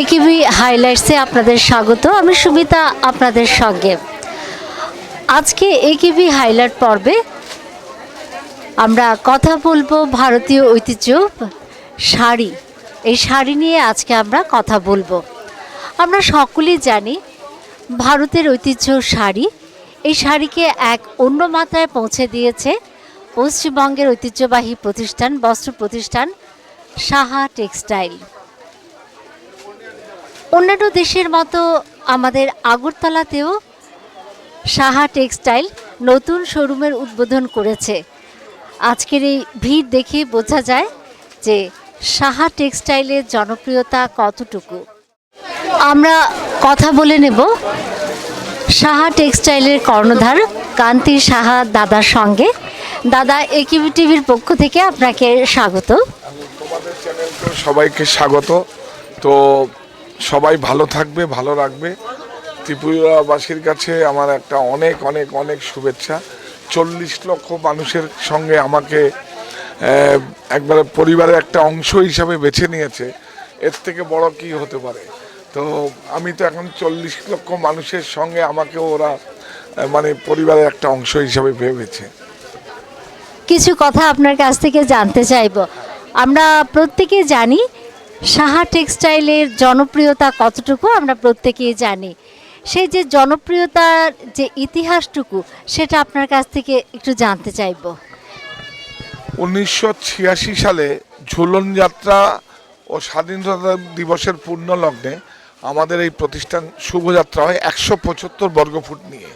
একিবি হাইলাইটসে আপনাদের স্বাগত। আমি সুমিতা, আপনাদের সঙ্গে। আজকে একিবি হাইলাইট পর্বে আমরা কথা বলব ভারতীয় ঐতিহ্য শাড়ি। এই শাড়ি নিয়ে আজকে আমরা কথা বলব। আমরা সকলেই জানি ভারতের ঐতিহ্য শাড়ি। এই শাড়িকে এক অন্য মাত্রায় পৌঁছে দিয়েছে পশ্চিমবঙ্গের ঐতিহ্যবাহী প্রতিষ্ঠান, বস্ত্র প্রতিষ্ঠান সাহা টেক্সটাইল। অন্যান্য দেশের মতো আমাদের আগরতলাতেও সাহা টেক্সটাইল নতুন শোরুমের উদ্বোধন করেছে। আজকের এই ভিড় দেখে বোঝা যায় যে সাহা টেক্সটাইলের জনপ্রিয়তা কতটুকু। আমরা কথা বলে নেব সাহা টেক্সটাইলের কর্ণধার কান্তি সাহা দাদার সঙ্গে। দাদা একিবি টিভির পক্ষ থেকে আপনাকে স্বাগত। সবাইকে স্বাগত। তো সবাই ভালো থাকবে, ভালো রাখবে। ত্রিপুরাবাসীর কাছে আমার একটা অনেক অনেক অনেক শুভেচ্ছা। চল্লিশ লক্ষ মানুষের সঙ্গে আমাকে একবারে পরিবারের একটা অংশ হিসাবে বেছে নিয়েছে। এর থেকে বড় কি হতে পারে? তো আমি তো এখন চল্লিশ লক্ষ মানুষের সঙ্গে আমাকে ওরা মানে পরিবারের একটা অংশ হিসাবে ভেবেছে। কিছু কথা আপনার কাছ থেকে জানতে চাইব। আমরা প্রত্যেকে জানি সাহা টেক্সটাইলের জনপ্রিয়তা কতটুকু আমরা প্রত্যেকেই জানি। সেই যে জনপ্রিয়তার যে ইতিহাসটুকু, সেটা আপনার কাছ থেকে একটু জানতে চাইব। উনিশশো ছিয়াশি সালে ঝুলন যাত্রা ও স্বাধীনতা দিবসের পূর্ণ লগ্নে আমাদের এই প্রতিষ্ঠান শুভযাত্রা হয় একশো পঁচাত্তর বর্গফুট নিয়ে।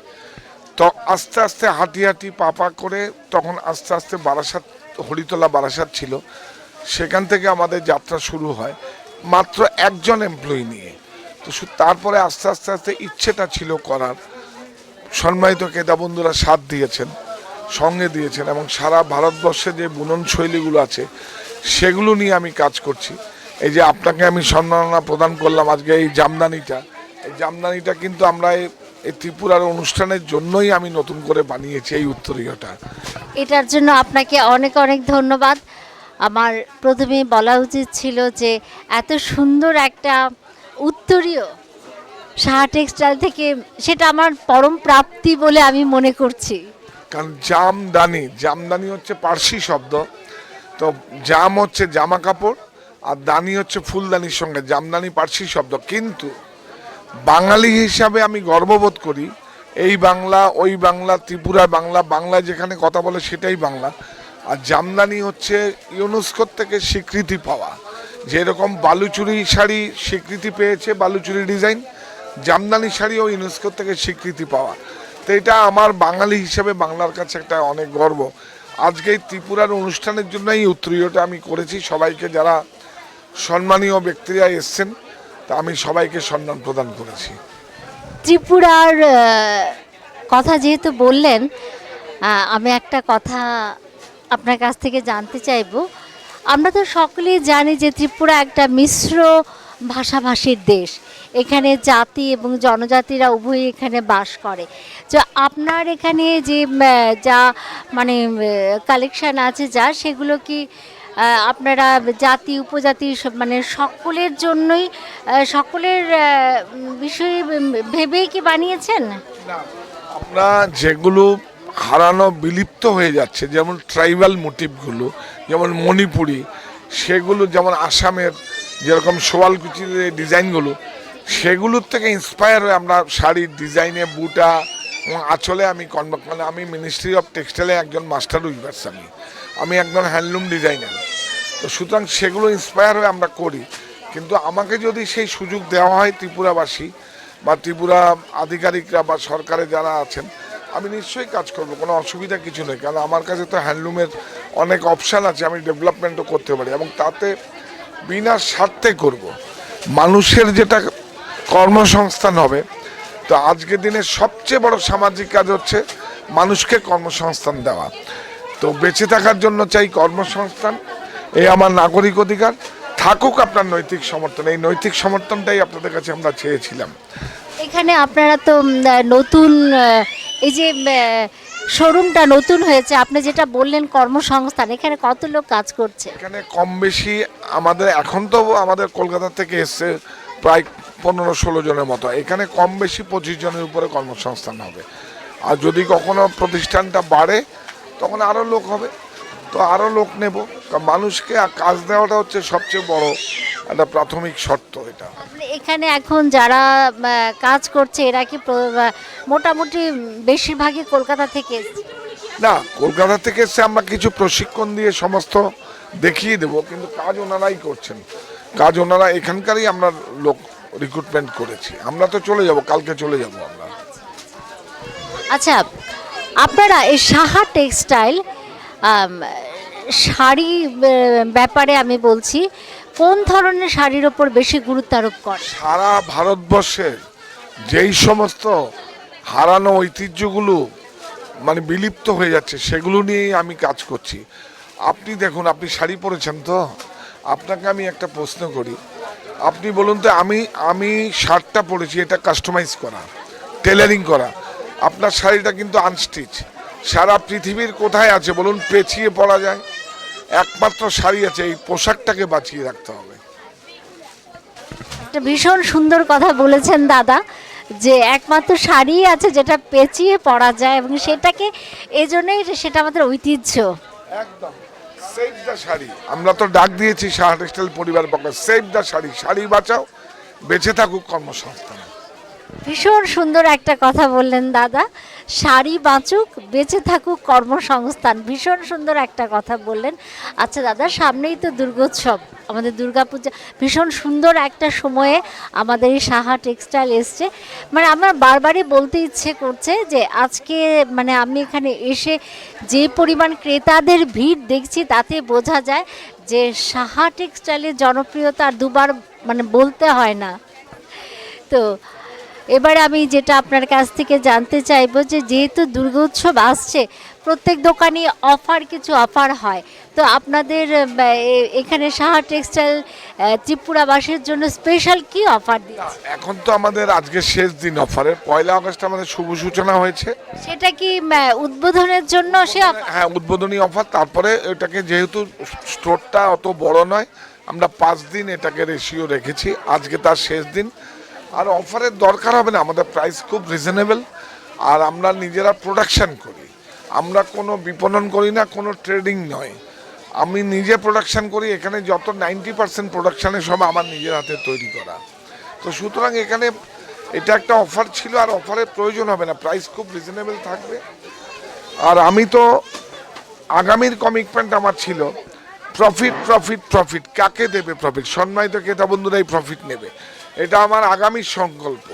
তো আস্তে আস্তে হাঁটি হাঁটি পা পা করে তখন আস্তে আস্তে বারাসাত, হরিতলা বারাসাত ছিল। সেখান থেকে আমাদের যাত্রা শুরু হয় মাত্র একজন এমপ্লয়ি নিয়ে। তো তারপরে আস্তে আস্তে আস্তে ইচ্ছেটা ছিল করার। সম্মানিত বন্ধুরা সাথ দিয়েছেন, সঙ্গে দিয়েছেন এবং সারা ভারতবর্ষে যে বুনন শৈলীগুলো আছে, সেগুলো নিয়ে আমি কাজ করছি। এই যে আপনাকে আমি সম্মাননা প্রদান করলাম আজকে এই জামদানিটা। এই জামদানিটা কিন্তু আমরা এই ত্রিপুরার অনুষ্ঠানের জন্যই আমি নতুন করে বানিয়েছি এই উত্তরীয়টা। এটার জন্য আপনাকে অনেক অনেক ধন্যবাদ। আমার প্রথমে বলা উচিত ছিল যে এত সুন্দর একটা উত্তরীয় সাহা টেক্সটাইল থেকে সেটা আমার পরম প্রাপ্তি বলে আমি মনে করছি। কারণ জামদানি জামদানি হচ্ছে পার্সি শব্দ। তো জাম হচ্ছে জামা কাপড় আর দানি হচ্ছে ফুলদানির সঙ্গে, জামদানি পার্সি শব্দ। কিন্তু বাঙালি হিসাবে আমি গর্ববোধ করি, এই বাংলা, ওই বাংলা ত্রিপুরা বাংলা, বাংলায় যেখানে কথা বলে সেটাই বাংলা। আর জামদানি হচ্ছে ইউনেস্কোর থেকে স্বীকৃতি পাওয়া। যেরকম বালুচুরি শাড়ি স্বীকৃতি পেয়েছে, বালুচুরি ডিজাইন, জামদানি শাড়িও ইউনেস্কোর থেকে স্বীকৃতি পাওয়া। তো এটা আমার বাঙালি হিসেবে বাংলার কাছে একটা অনেক গর্ব। আজকে এই ত্রিপুরার অনুষ্ঠানের জন্য এই উত্তরীয়টা আমি করেছি। সবাইকে যারা সম্মানীয় ব্যক্তিরা এসছেন, তা আমি সবাইকে সম্মান প্রদান করেছি। ত্রিপুরার কথা যেহেতু বললেন আমি একটা কথা আপনার কাছ থেকে জানতে চাইব। আমরা তো সকলেই জানি যে ত্রিপুরা একটা মিশ্র ভাষাভাষীর দেশ। এখানে জাতি এবং জনজাতিরা উভয়ই এখানে বাস করে। তো আপনার এখানে যে যা মানে কালেকশান আছে যা, সেগুলো কি আপনারা জাতি, উপজাতি মানে সকলের জন্যই সকলের বিষয়ে ভেবেই কি বানিয়েছেন? আমরা যেগুলো হারানো বিলুপ্ত হয়ে যাচ্ছে। যেমন ট্রাইবাল মোটিভগুলো যেমন মণিপুরি, সেগুলো যেমন আসামের যেরকম সোয়ালকুচির ডিজাইনগুলো, সেগুলোর থেকে ইন্সপায়ার হয়ে আমরা শাড়ির ডিজাইনে, বুটা এবং আঁচলে আমি কর্ম মানে আমি মিনিস্ট্রি অফ টেক্সটাইলে একজন মাস্টার উইভার্স আমি। আমি একজন হ্যান্ডলুম ডিজাইনার তো সুতরাং সেগুলো ইন্সপায়ার হয়ে আমরা করি। কিন্তু আমাকে যদি সেই সুযোগ দেওয়া হয় ত্রিপুরাবাসী বা ত্রিপুরা আধিকারিকরা বা সরকারে যারা আছেন আমি নিশ্চয়ই কাজ করব, কোনো অসুবিধা কিছু নেই, কারণ আমার কাছে তো হ্যান্ডলুমের অনেক অপশান আছে, আমি ডেভেলপমেন্টও করতে পারি এবং তাতে বিনা স্বার্থে করব। মানুষের যেটা কর্মসংস্থান হবে, তো আজকের দিনে সবচেয়ে বড় সামাজিক কাজ হচ্ছে মানুষকে কর্মসংস্থান দেওয়া। তো বেঁচে থাকার জন্য চাই কর্মসংস্থান এই আমার নাগরিক অধিকার, থাকুক আপনার নৈতিক সমর্থন, এই নৈতিক সমর্থনটাই আপনাদের কাছে আমরা চেয়েছিলাম। এখানে আপনারা তো নতুন এই যে শোরুমটা নতুন হয়েছে, আপনি যেটা বললেন কর্মসংস্থান, এখানে কত লোক কাজ করছে? এখানে কম বেশি আমাদের, এখন তো আমাদের কলকাতা থেকে এসছে প্রায় পনেরো ষোলো জনের মতো। এখানে কম বেশি পঁচিশ জনের উপরে কর্মসংস্থান হবে। আর যদি কখনো প্রতিষ্ঠানটা বাড়ে, তখন আরও লোক হবে। তো আরও লোক নেব। মানুষকে কাজ দেওয়াটা হচ্ছে সবচেয়ে বড় একটা প্রাথমিক শর্ত এটা। এখানে এখন যারা কাজ করছে এরা কি মোটামুটি বেশিরভাগই কলকাতা থেকে না কলকাতা থেকে এসে আমরা কিছু প্রশিক্ষণ দিয়ে সমস্ত দেখিয়ে দেবো কিন্তু কাজ ওনারাই করছেন। কাজ ওনারা এখানকারই আমরা লোক রিক্রুটমেন্ট করেছি। আমরা তো চলে যাব কালকে চলে যাব আমরা। আচ্ছা আপনারা এই সাহা টেক্সটাইল শাড়ি ব্যাপারে আমি বলছি কোন ধরনের শাড়ির ওপর বেশি গুরুত্ব আরোপ করে সারা ভারতবর্ষের যেই সমস্ত হারানো ঐতিহ্যগুলো মানে বিলুপ্ত হয়ে যাচ্ছে, সেগুলো নিয়েই আমি কাজ করছি। আপনি দেখুন, আপনি শাড়ি পরেছেন তো? আপনাকে আমি একটা প্রশ্ন করি। আপনি বলুন তো, আমি আমি শার্টটা পরেছি, এটা কাস্টমাইজ করা টেলারিং করা। আপনার শাড়িটা কিন্তু আনস্টিচ সারা পৃথিবীর কোথায় আছে বলুন, পেঁচিয়ে পরা যায়। একমাত্র শাড়ি আছে এই পোশাকটাকে বাঁচিয়ে রাখতে হবে। ভীষণ সুন্দর কথা বলেছেন দাদা যে একমাত্র শাড়ি আছে যেটা পেঁচিয়ে পরা যায় এবং সেটাকে এই জন্যই সেটা আমাদের ঐতিহ্য। একদম সেভ দ্য শাড়ি। আমরা তো ডাক দিয়েছি সাহা টেক্সটাইল পরিবার পক্ষে সেভ দ্য শাড়ি শাড়ি বাঁচাও বেঁচে থাকুক কর্মসংস্থান। ভীষণ সুন্দর একটা কথা বললেন দাদা। শাড়ি বাঁচুক, বেঁচে থাকুক কর্মসংস্থান। ভীষণ সুন্দর একটা কথা বললেন। আচ্ছা দাদা, সামনেই তো দুর্গোৎসব। আমাদের দুর্গাপূজা, ভীষণ সুন্দর একটা সময়ে আমাদের এই সাহা টেক্সটাইল এসছে। মানে আমার বারবারই বলতে ইচ্ছে করছে যে আজকে মানে আমি এখানে এসে যে পরিমাণ ক্রেতাদের ভিড় দেখছি, তাতে বোঝা যায় যে সাহা টেক্সটাইলের জনপ্রিয়তা দুবার মানে বলতে হয় না। তো এবার আমি যেটা আপনার কাছ থেকে জানতে চাইব যে যেহেতু দুর্গোৎসব আসছে প্রত্যেক দোকানে অফার কিছু অফার হয়। তো আপনাদের এখানে সাহা টেক্সটাইল ত্রিপুরাবাসীর জন্য স্পেশাল কি অফার দিচ্ছে? এখন তো আমাদের আজকে শেষ দিন অফারের পয়লা আগস্ট আমাদের শুভ সূচনা হয়েছে। সেটা কি উদ্বোধনের জন্য সে হ্যাঁ উদ্বোধনী অফার তারপরে এটাকে যেহেতু স্টোরটা অত বড় নয় আমরা পাঁচ দিন এটাকে রেশিও রেখেছি। আজকে তার শেষ দিন। আর অফারের দরকার হবে না, আমাদের প্রাইস খুব রিজনেবল আর আমরা নিজেরা প্রোডাকশান করি। আমরা কোনো বিপণন করি না, কোনো ট্রেডিং নয়। আমি নিজে প্রোডাকশান করি, এখানে যত নাইনটি পার্সেন্ট প্রোডাকশানে সব আমার নিজের হাতে তৈরি করা। তো সুতরাং এখানে এটা একটা অফার ছিল, আর অফারের প্রয়োজন হবে না প্রাইস খুব রিজনেবল থাকবে। আর আমি তো আগামীর কমিটমেন্ট আমার ছিল প্রফিট প্রফিট প্রফিট কাকে দেবে প্রফিট সম্মানিত ক্রেতা বন্ধুরাই প্রফিট নেবে। এটা আমার আগামীর সংকল্প।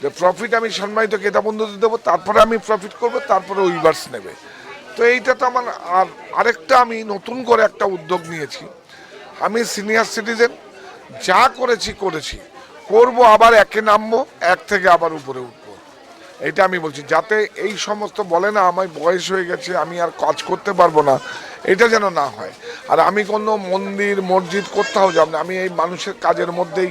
যে প্রফিট আমি সম্মানিত ক্রেতা বন্ধুদের দেবো, তারপরে আমি প্রফিট করব, তারপরে উইভার্স নেবে। তো এইটা তো আমার আর আরেকটা আমি নতুন করে একটা উদ্যোগ নিয়েছি। আমি সিনিয়র সিটিজেন যা করেছি করেছি। করব, আবার একে নামবো, এক থেকে আবার উপরে উঠবো। এটা আমি বলছি, যাতে এই সমস্ত বলে না, আমার বয়স হয়ে গেছে, আমি আর কাজ করতে পারব না, এটা যেন না হয়। আর আমি কোনো মন্দির, মসজিদ কোথাও যাব না, আমি এই মানুষের কাজের মধ্যেই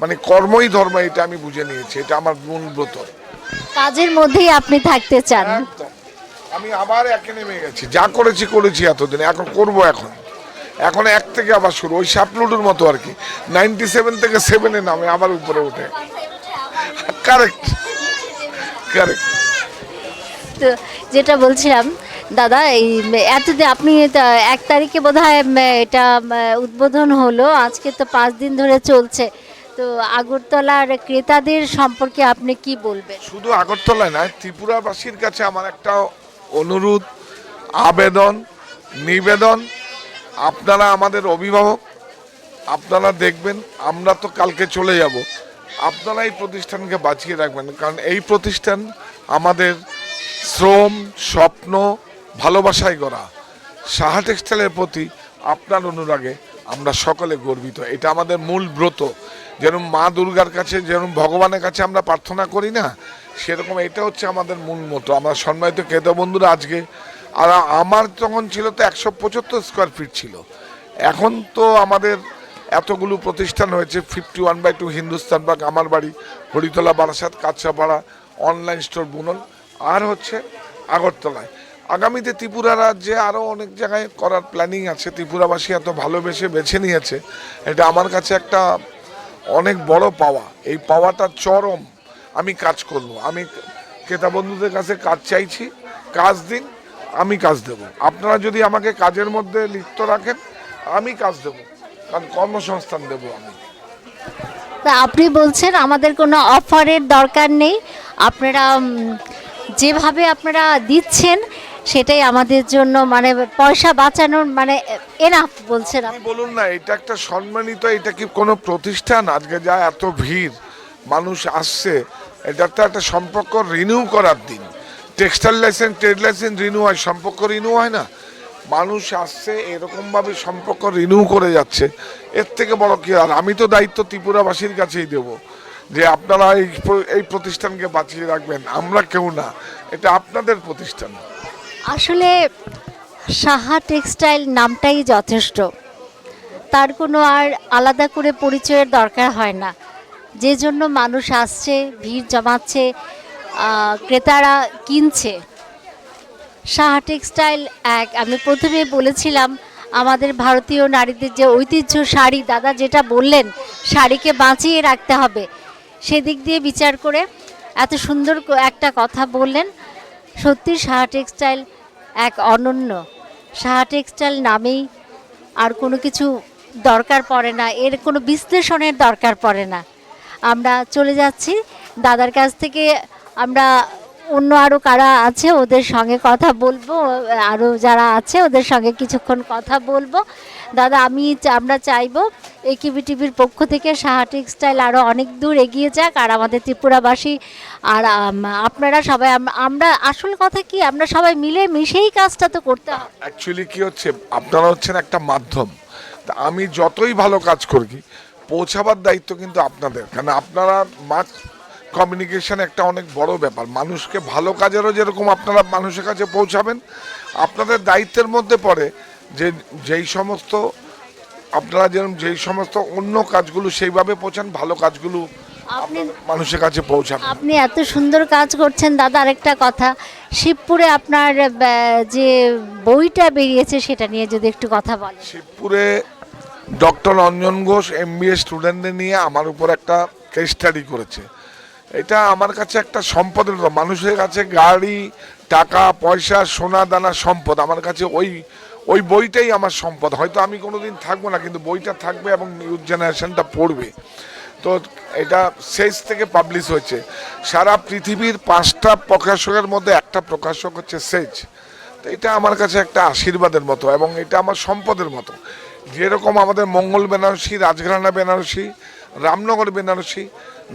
মানে কর্মই ধর্ম এটা আমি বুঝে নিয়েছি এটা আমার মূল ব্রত। কাজের মধ্যেই আপনি থাকতে চান। আমি আবার একে নেমে গেছি যা করেছি করেছি এতদিন এখন করব এখন। এখন এক থেকে আবার শুরু ওই সাপলুডুর মতো আর কি। নাইনটি সেভেন থেকে সেভেনে নামে আবার উপরে ওঠে কারেক্ট কারেক্ট তো যেটা বলছিলাম দাদা এই এতদিন আপনি এক তারিখে বোধ এটা উদ্বোধন হলো। আজকে তো পাঁচ দিন ধরে চলছে। তো আগরতলার ক্রেতাদের সম্পর্কে আপনি কি বলবেন? শুধু আগরতলায় নয়, ত্রিপুরাবাসীর কাছে আমার একটা অনুরোধ, আবেদন, নিবেদন। আপনারা আমাদের অভিভাবক, আপনারা দেখবেন, আমরা তো কালকে চলে যাব। আপনারা এই প্রতিষ্ঠানকে বাঁচিয়ে রাখবেন, কারণ এই প্রতিষ্ঠান আমাদের শ্রম, স্বপ্ন, ভালোবাসায় গড়া। সাহা টেক্সটাইলের প্রতি আপনার অনুরাগে আমরা সকলে গর্বিত। এটা আমাদের মূল ব্রত। যেরকম মা দুর্গার কাছে যেরকম ভগবানের কাছে আমরা প্রার্থনা করি না, সেরকম এটা হচ্ছে আমাদের মূল মতো। আমরা সম্মানিত ক্রেতা বন্ধুরা, আজকে আর আমার তখন ছিল তো একশো পঁচাত্তর স্কোয়ার ফিট ছিল। এখন তো আমাদের এতগুলো প্রতিষ্ঠান হয়েছে fifty one by two Hindustan Bagh আমার বাড়ি, হরিতলা, বারাসাত কাছাপাড়া অনলাইন স্টোর বুনন, আর হচ্ছে আগরতলায়। আগামীতে ত্রিপুরা রাজ্যে আরও অনেক জায়গায় করার প্ল্যানিং আছে। ত্রিপুরাবাসী এত ভালোবেসে বেছে নিয়েছে। এটা আমার কাছে একটা অনেক বড় পাওয়া। এই পাওয়াটা চরম। আমি কাজ করব। আমি ক্রেতা বন্ধুদের কাছে কাজ চাইছি, কাজ দিন, আমি কাজ দেব। আপনারা যদি আমাকে কাজের মধ্যে লিপ্ত রাখেন, আমি কাজ দেব। কারণ কর্মসংস্থান দেব আমি। আপনি বলছেন আমাদের কোনো অফারের দরকার নেই। আপনারা যেভাবে আপনারা দিচ্ছেন সেটাই আমাদের জন্য মানে পয়সা বাঁচানোর মানে এনাফ বলছেন আপনি বলুন না এটা একটা সম্মানিত এটা কি কোনো প্রতিষ্ঠান? আজকে যা এত ভিড় মানুষ আসছে এটা তো একটা সম্পর্ক রিনিউ করার দিন। Textile licence trade licence renew হয় সম্পর্ক রিনিউ হয় না। মানুষ আসছে এরকমভাবে সম্পর্ক রিনিউ করে যাচ্ছে। এর থেকে বড় কি আর? আমি তো দায়িত্ব ত্রিপুরাবাসীর কাছেই দেব যে আপনারা এই এই প্রতিষ্ঠানকে বাঁচিয়ে রাখবেন। আমরা কেউ না এটা আপনাদের প্রতিষ্ঠান। আসলে সাহা টেক্সটাইল নামটাই যথেষ্ট। তার কোনো আর আলাদা করে পরিচয়ের দরকার হয় না। যে জন্য মানুষ আসছে, ভিড় জমাচ্ছে ক্রেতারা কিনছে। সাহা টেক্সটাইল এক, আমি প্রথমে বলেছিলাম, আমাদের ভারতীয় নারীদের যে ঐতিহ্য শাড়ি, দাদা যেটা বললেন, শাড়িকে বাঁচিয়ে রাখতে হবে। সেদিক দিয়ে বিচার করে এত সুন্দর একটা কথা বললেন। সত্যি সাহা টেক্সটাইল এক অনন্য। সাহা টেক্সটাইল নামেই আর কোনো কিছু দরকার পড়ে না, এর কোনো বিশ্লেষণের দরকার পড়ে না। আমরা চলে যাচ্ছি। দাদার কাছ থেকে আমরা অন্য আরও কারা আছে ওদের সঙ্গে কথা বলব আরও যারা আছে ওদের সঙ্গে কিছুক্ষণ কথা বলব। দাদা, আমি আমরা চাইব একিবি টিভির পক্ষ থেকে সাহা টেক্সটাইল আরও অনেক দূর এগিয়ে যাক আর আমাদের ত্রিপুরাবাসী আর আপনারা সবাই আমরা, আসল কথা কি, আমরা সবাই মিলে মিশেই কাজটা তো করতে অ্যাকচুয়ালি কি হচ্ছে, আপনারা হচ্ছেন একটা মাধ্যম। আমি যতই ভালো কাজ করি পৌঁছাবার দায়িত্ব কিন্তু আপনাদের। কারণ আপনারা মাস কমিউনিকেশন একটা অনেক বড় ব্যাপার। মানুষকে ভালো কাজেরও যেরকম আপনারা মানুষের কাছে পৌঁছাবেন, আপনাদের দায়িত্বের মধ্যে পড়ে যে যেই সমস্ত আপনারা যেরকম যেই সমস্ত অন্য কাজগুলো সেইভাবে পৌঁছান ভালো কাজগুলো আপনি- মানুষের কাছে পৌঁছান আপনি এত সুন্দর কাজ করছেন। দাদা আরেকটা কথা শিবপুরে আপনার যে বইটা বেরিয়েছে সেটা নিয়ে যদি একটু কথা বলেন। শিবপুরে doctor Anjan Ghosh M MBA স্টুডেন্টদের নিয়ে আমার উপর একটা কেস স্টাডি করেছে। এটা আমার কাছে একটা সম্পদের মানুষের কাছে গাড়ি টাকা পয়সা সোনা দানা সম্পদ। আমার কাছে ওই ওই বইটাই আমার সম্পদ। হয়তো আমি কোনোদিন থাকব না, কিন্তু বইটা থাকবে এবং নিউজ জেনারেশনটা পড়বে। তো এটা শেষ থেকে পাবলিশ হয়েছে। সারা পৃথিবীর পাঁচটা প্রকাশকের মধ্যে একটা প্রকাশক হচ্ছে সেজ। তো এটা আমার কাছে একটা আশীর্বাদের মতো এবং এটা আমার সম্পদের মতো। যেরকম আমাদের মঙ্গল বেনারসি, রাজঘরানা বেনারসি, রামনগর বেনারসি,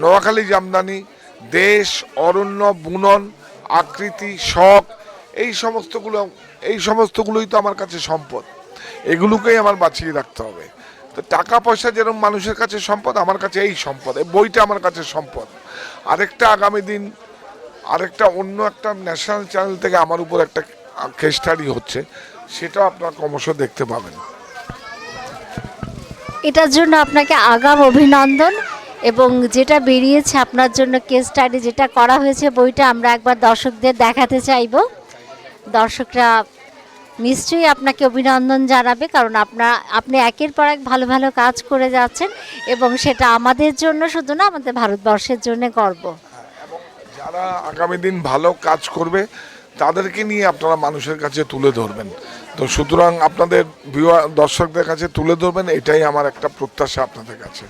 নোয়াখালী জামদানি, দেশ, অরণ্য, বুনন, আকৃতি, শখ, এই সমস্তগুলো এই সমস্তগুলোই তো আমার কাছে সম্পদ। এগুলোকেই আমার বাঁচিয়ে রাখতে হবে। তো টাকা পয়সা যেরকম মানুষের কাছে সম্পদ, আমার কাছে এই সম্পদ। এই বইটা আমার কাছে সম্পদ। আরেকটা আগামী দিন, আরেকটা অন্য একটা ন্যাশনাল চ্যানেল থেকে আমার উপর একটা কেস স্টাডি হচ্ছে, সেটাও আপনারা ক্রমশ দেখতে পাবেন। এটার জন্য আপনাকে আগাম অভিনন্দন এবং যেটা বেরিয়েছে আপনার জন্য কেস স্টাডি যেটা করা হয়েছে বইটা আমরা একবার দর্শকদের দেখাতে চাইব। দর্শকরা নিশ্চয়ই আপনাকে অভিনন্দন জানাবে কারণ আপনার আপনি একের পর এক ভালো ভালো কাজ করে যাচ্ছেন এবং সেটা আমাদের জন্য শুধু না আমাদের ভারতবর্ষের জন্য গর্ব। যারা আগামী দিন ভালো কাজ করবে তাদেরকে নিয়ে আপনারা মানুষের কাছে তুলে ধরবেন। তো সুতরাং আপনাদের দর্শকদের কাছে তুলে ধরবেন এটাই আমার একটা প্রত্যাশা আপনাদের কাছে।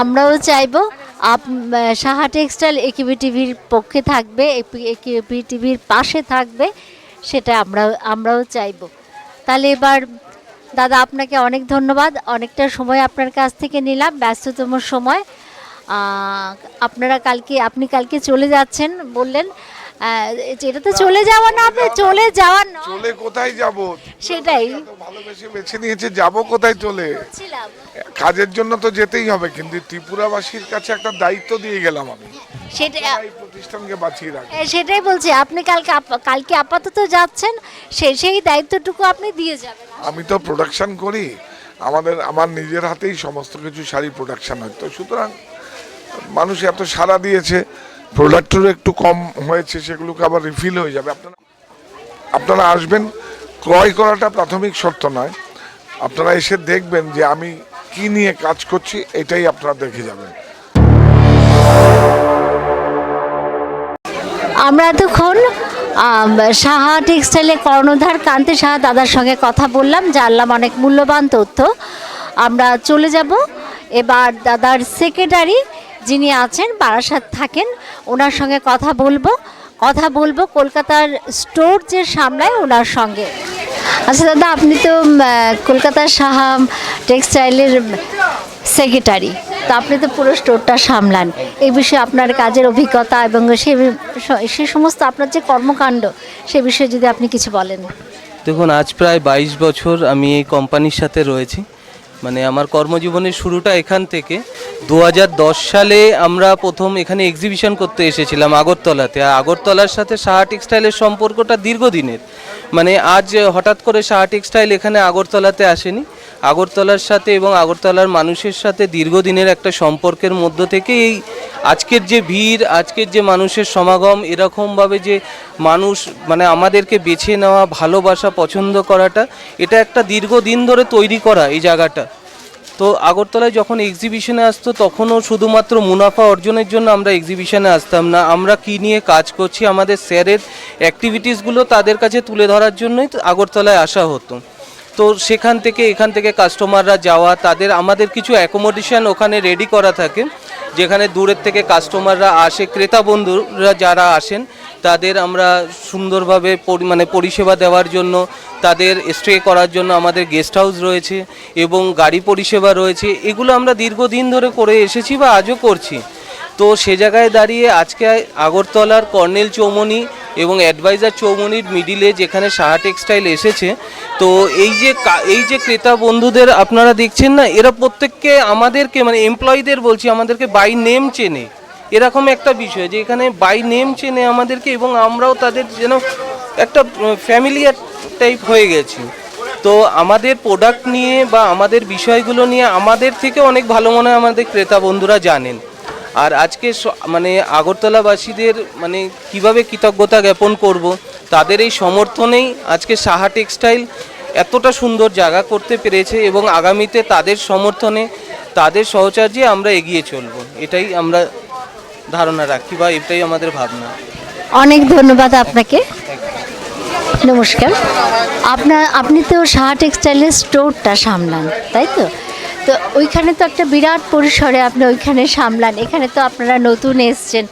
আমরাও চাইব আপ সাহা টেক্সটাইল একিবি টিভির পক্ষে থাকবে একিবি টিভির পাশে থাকবে, সেটা আমরা, আমরাও চাইব। তাহলে এবার, দাদা আপনাকে অনেক ধন্যবাদ। অনেকটা সময় আপনার কাছ থেকে নিলাম, ব্যস্ততম সময়। আপনারা কালকে, আপনি কালকে চলে যাচ্ছেন বললেন। এটা তো চলে যাওয়া না আপনি চলে যাওয়া নয় চলে কোথায় যাব? সেটাই। তো ভালোবেসে বেছে নিয়েছে যাব কোথায় চলে? কাজের জন্য তো যেতেই হবে কিন্তু ত্রিপুরাবাসীর কাছে একটা দায়িত্ব দিয়ে গেলাম আমি। সেটা এই প্রতিষ্ঠানকে বাঁচিয়ে রাখব এ, সেটাই বলছি আপনি কালকে কালকে আপাতত যাচ্ছেন সে সেই দায়িত্বটুকু আপনি দিয়ে যাবেন। আমি তো প্রোডাকশন করি আমাদের আমার নিজের হাতেই সমস্ত কিছু শাড়ি প্রোডাকশন হয়। তো সুতরাং মানুষ এত সাড়া দিয়েছে প্রোডাক্টেরও একটু কম হয়েছে, সেগুলোকে আবার রিফিল হয়ে যাবে। আপনারা আপনারা আসবেন, ক্রয় করাটা প্রাথমিক শর্ত নয়। আপনারা এসে দেখবেন যে আমি কি নিয়ে কাজ করছি, এটাই আপনারা দেখে যাবেন। আমরা এতক্ষণ সাহা টেক্সটাইলে কর্ণধার কান্তি সাহা দাদার সঙ্গে কথা বললাম, জানলাম অনেক মূল্যবান তথ্য। আমরা চলে যাব। এবার দাদার সেক্রেটারি যিনি আছেন, বারাসাত থাকেন, ওনার সঙ্গে কথা বলব। কথা বলব কলকাতার স্টোর যে সামলায় ওনার সঙ্গে। আচ্ছা দাদা, আপনি তো কলকাতার সাহা টেক্সটাইলের সেক্রেটারি। তো আপনি তো পুরো স্টোরটা সামলান। এই বিষয়ে আপনার কাজের অভিজ্ঞতা এবং সে সে সমস্ত আপনার যে কর্মকাণ্ড, সে বিষয়ে যদি আপনি কিছু বলেন। দেখুন, আজ প্রায় বাইশ বছর আমি এই কোম্পানির সাথে রয়েছি। মানে আমার কর্মজীবনের শুরুটা এখান থেকে। দু হাজার দশ সালে আমরা প্রথম এখানে এক্সিবিশন করতে এসেছিলাম আগরতলাতে। আর আগরতলার সাথে সাহা টেক্সটাইলের সম্পর্কটা দীর্ঘদিনের। মানে আজ হঠাৎ করে শাহ টেক্সটাইল এখানে আগরতলাতে আসেনি। আগরতলার সাথে এবং আগরতলার মানুষের সাথে দীর্ঘদিনের একটা সম্পর্কের মধ্য থেকে এই আজকের যে ভিড়, আজকের যে মানুষের সমাগম, এরকমভাবে যে মানুষ মানে আমাদেরকে বেছে নেওয়া, ভালোবাসা, পছন্দ করাটা, এটা একটা দীর্ঘদিন ধরে তৈরি করা এই জায়গাটা। তো আগরতলায় যখন এক্সিবিশনে আসতো, তখনও শুধুমাত্র মুনাফা অর্জনের জন্য আমরা এক্সিবিশনে আসতাম না। আমরা কি নিয়ে কাজ করছি, আমাদের স্যারের অ্যাক্টিভিটিসগুলো তাদের কাছে তুলে ধরার জন্যই আগরতলায় আসা হতো। তো সেখান থেকে, এখান থেকে কাস্টমাররা যাওয়া, তাদের, আমাদের কিছু অ্যাকোমোডেশন ওখানে রেডি করা থাকে, যেখানে দূরের থেকে কাস্টমাররা আসে, ক্রেতা বন্ধুরা যারা আসেন তাদের আমরা সুন্দরভাবে মানে পরিষেবা দেওয়ার জন্য, তাদের স্টে করার জন্য আমাদের গেস্ট হাউস রয়েছে এবং গাড়ি পরিষেবা রয়েছে। এগুলো আমরা দীর্ঘদিন ধরে করে এসেছি বা আজও করছি। তো সে জায়গায় দাঁড়িয়ে আজকে আগরতলার কর্নেল চৌমনি এবং অ্যাডভাইজার চৌমনির মিডিলে যেখানে সাহা টেক্সটাইল এসেছে, তো এই যে এই যে ক্রেতা বন্ধুদের আপনারা দেখছেন না, এরা প্রত্যেককে আমাদেরকে মানে এমপ্লয়ীদের বলছি, আমাদেরকে বাই নেম চেনে। এরকম একটা বিষয় যে এখানে বাই নেম চেনে আমাদেরকে এবং আমরাও তাদের যেন একটা ফ্যামিলিয়ার টাইপ হয়ে গেছি। তো আমাদের প্রোডাক্ট নিয়ে বা আমাদের বিষয়গুলো নিয়ে আমাদের থেকে অনেক ভালো মনে হয় আমাদের ক্রেতা বন্ধুরা জানেন। আর আজকে মানে আগরতলাবাসীদের মানে কীভাবে কৃতজ্ঞতা জ্ঞাপন করব, তাদের এই সমর্থনেই আজকে সাহা টেক্সটাইল এতটা সুন্দর জায়গা করতে পেরেছে এবং আগামীতে তাদের সমর্থনে, তাদের সহচার্যে আমরা এগিয়ে চলব। এটাই আমরা ধারণা রাখি বা এটাই আমাদের ভাবনা। অনেক ধন্যবাদ আপনাকে। নমস্কার। আপনার আপনি তো সাহা টেক্সটাইলের স্টোরটা সামলান, তাই তো? তো ওইখানে তো একটা বিরাট পরিসরে আপনি ওইখানে সামলান, এখানে তো আপনারা নতুন এসছেন।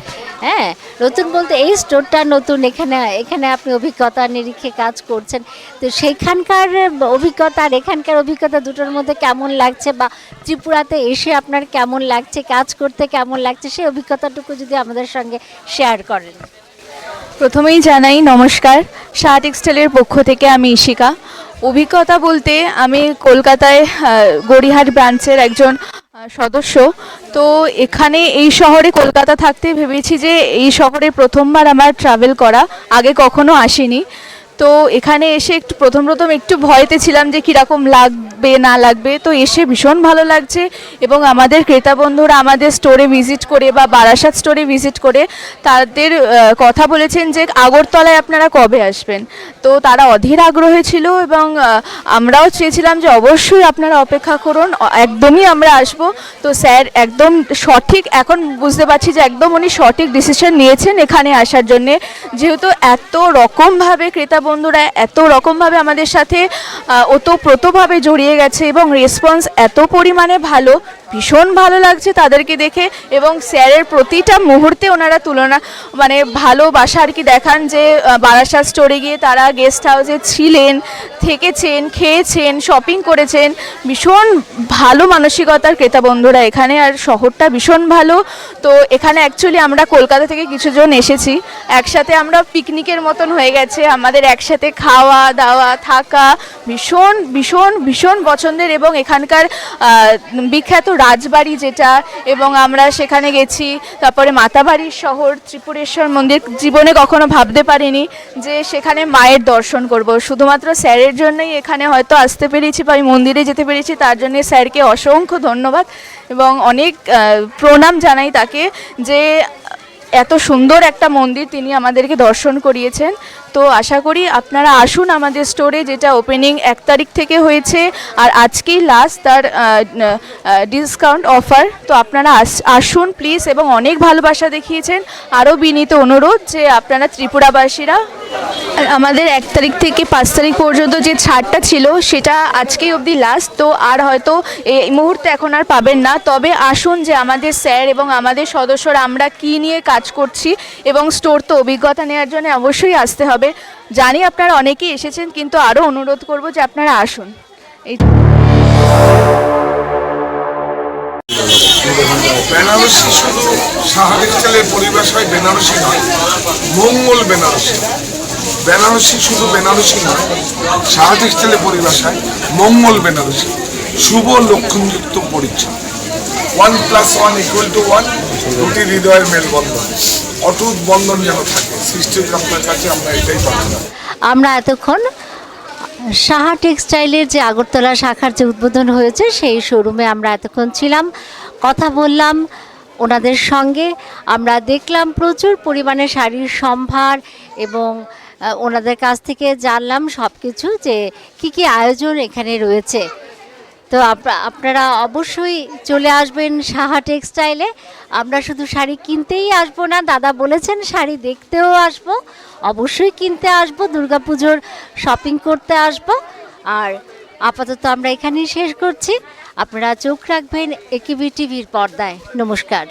হ্যাঁ নতুন বলতে এই স্টোরটা নতুন, এখানে এখানে আপনি অভিজ্ঞতা নিরিখে কাজ করছেন। তো সেইখানকার অভিজ্ঞতা আর এখানকার অভিজ্ঞতা দুটোর মধ্যে কেমন লাগছে বা ত্রিপুরাতে এসে আপনার কেমন লাগছে, কাজ করতে কেমন লাগছে, সেই অভিজ্ঞতাটুকু যদি আমাদের সঙ্গে শেয়ার করেন। প্রথমেই জানাই নমস্কার। শাহ টেক্সটাইলের পক্ষ থেকে আমি ইশিকা অভিজ্ঞতা বলতে আমি কলকাতায় গড়িহাট ব্রাঞ্চের একজন সদস্য। তো এখানে এই শহরে কলকাতা থাকতে ভেবেছি যে এই শহরে প্রথমবার আমার ট্রাভেল করা, আগে কখনো আসিনি। তো এখানে এসে একটু প্রথম প্রথম একটু ভয়তে ছিলাম যে কীরকম লাগবে, না লাগবে। তো এসে ভীষণ ভালো লাগছে এবং আমাদের ক্রেতা বন্ধুরা আমাদের স্টোরে ভিজিট করে বা বারাসাত স্টোরে ভিজিট করে তাদের কথা বলেছেন যে আগরতলায় আপনারা কবে আসবেন। তো তারা অধীর আগ্রহে ছিল এবং আমরাও চেয়েছিলাম যে অবশ্যই আপনারা অপেক্ষা করুন, একদমই আমরা আসব। তো স্যার একদম সঠিক, এখন বুঝতে পারছি যে একদম উনি সঠিক ডিসিশন নিয়েছেন এখানে আসার জন্যে। যেহেতু এত রকমভাবে ক্রেতা বন্ধুরা এত রকমভাবে আমাদের সাথে ওতপ্রোতভাবে জড়িয়ে গেছে এবং রেসপন্স এত পরিমাণে ভালো। ভীষণ ভালো লাগছে তাদেরকে দেখে এবং স্যারের প্রতিটা মুহূর্তে ওনারা তুলনা মানে ভালোবাসা আর কি দেখান যে বারাসাত স্টোরে গিয়ে তারা গেস্ট হাউসে ছিলেন, থেকেছেন, খেয়েছেন শপিং করেছেন। ভীষণ ভালো মানসিকতার ক্রেতা বন্ধুরা এখানে আর শহরটা ভীষণ ভালো। তো এখানে অ্যাকচুয়ালি আমরা কলকাতা থেকে কিছুজন এসেছি। একসাথে আমরা পিকনিকের মতন হয়ে গেছে। আমাদের একসাথে খাওয়া, দাওয়া, থাকা ভীষণ ভীষণ ভীষণ পছন্দের এবং এখানকার বিখ্যাত রাজবাড়ি যেটা, এবং আমরা সেখানে গেছি। তারপরে মাতাবাড়ির শহর, ত্রিপুরেশ্বর মন্দির, জীবনে কখনো ভাবতে পারিনি যে সেখানে মায়ের দর্শন করব। শুধুমাত্র স্যারের জন্যই এখানে হয়তো আসতে পেরেছি বা মন্দিরে যেতে পেরেছি, তার জন্য স্যারকে অসংখ্য ধন্যবাদ এবং অনেক প্রণাম জানাই তাকে যে এত সুন্দর একটা মন্দির তিনি আমাদেরকে দর্শন করিয়েছেন। তো আশা করি আপনারা আসুন আমাদের স্টোরে যেটা ওপেনিং এক তারিখ থেকে হয়েছে, আর আজকেই লাস্ট তার ডিসকাউন্ট অফার তো আপনারা আস- আসুন প্লিজ এবং অনেক ভালোবাসা দেখিয়েছেন। আরও বিনীত অনুরোধ যে আপনারা ত্রিপুরাবাসীরা আমাদের এক তারিখ থেকে পাঁচ তারিখ পর্যন্ত যে ছাড়টা ছিল, সেটা আজকেই অবধি লাস্ট তো আর হয়তো এই মুহূর্তে এখন আর পাবেন না। তবে আসুন যে আমাদের স্যার এবং আমাদের সদস্যরা আমরা কি নিয়ে কাজ করছি, এবং স্টোর তো অভিজ্ঞতা নেওয়ার জন্য অবশ্যই আসতে হবে। জানি আপনারা অনেকেই এসেছেন, কিন্তু আরও অনুরোধ করব যে আপনারা আসুন। এই বেনারসি শুধু সাহারিস্টাইলের পরিবেশ হয় বেনারসি নয়, মঙ্গল বেনারসি। বেনারসি শুধু বেনারসি নয় সাহারিস্টাইলের পরিবেশ হয় মঙ্গল বেনারসি। শুভ লক্ষণযুক্ত পরিচয় one plus one equal to one দুটি হৃদয়ের মেলবন্ধন। অটুট বন্ধন যেন থাকে, সৃষ্টির আপনার কাছে আমরা এটাই প্রার্থনা আমরা এতক্ষণ সাহা টেক্সটাইলের যে আগরতলা শাখার যে উদ্বোধন হয়েছে, সেই শোরুমে আমরা এতক্ষণ ছিলাম, কথা বললাম ওনাদের সঙ্গে। আমরা দেখলাম প্রচুর পরিমাণে শাড়ির সম্ভার এবং ওনাদের কাছ থেকে জানলাম সব কিছু যে কি কি আয়োজন এখানে রয়েছে। তো আপনারা অবশ্যই চলে আসবেন সাহা টেক্সটাইলে। আমরা শুধু শাড়ি কিনতেই আসব না, দাদা বলেছেন শাড়ি দেখতেও আসব। অবশ্যই কিনতে আসব, দুর্গাপুজোর শপিং করতে আসব। আর আপাতত আমরা এখানেই শেষ করছি। আপনারা চোখ রাখবেন একিবি টিভির পর্দায়। নমস্কার।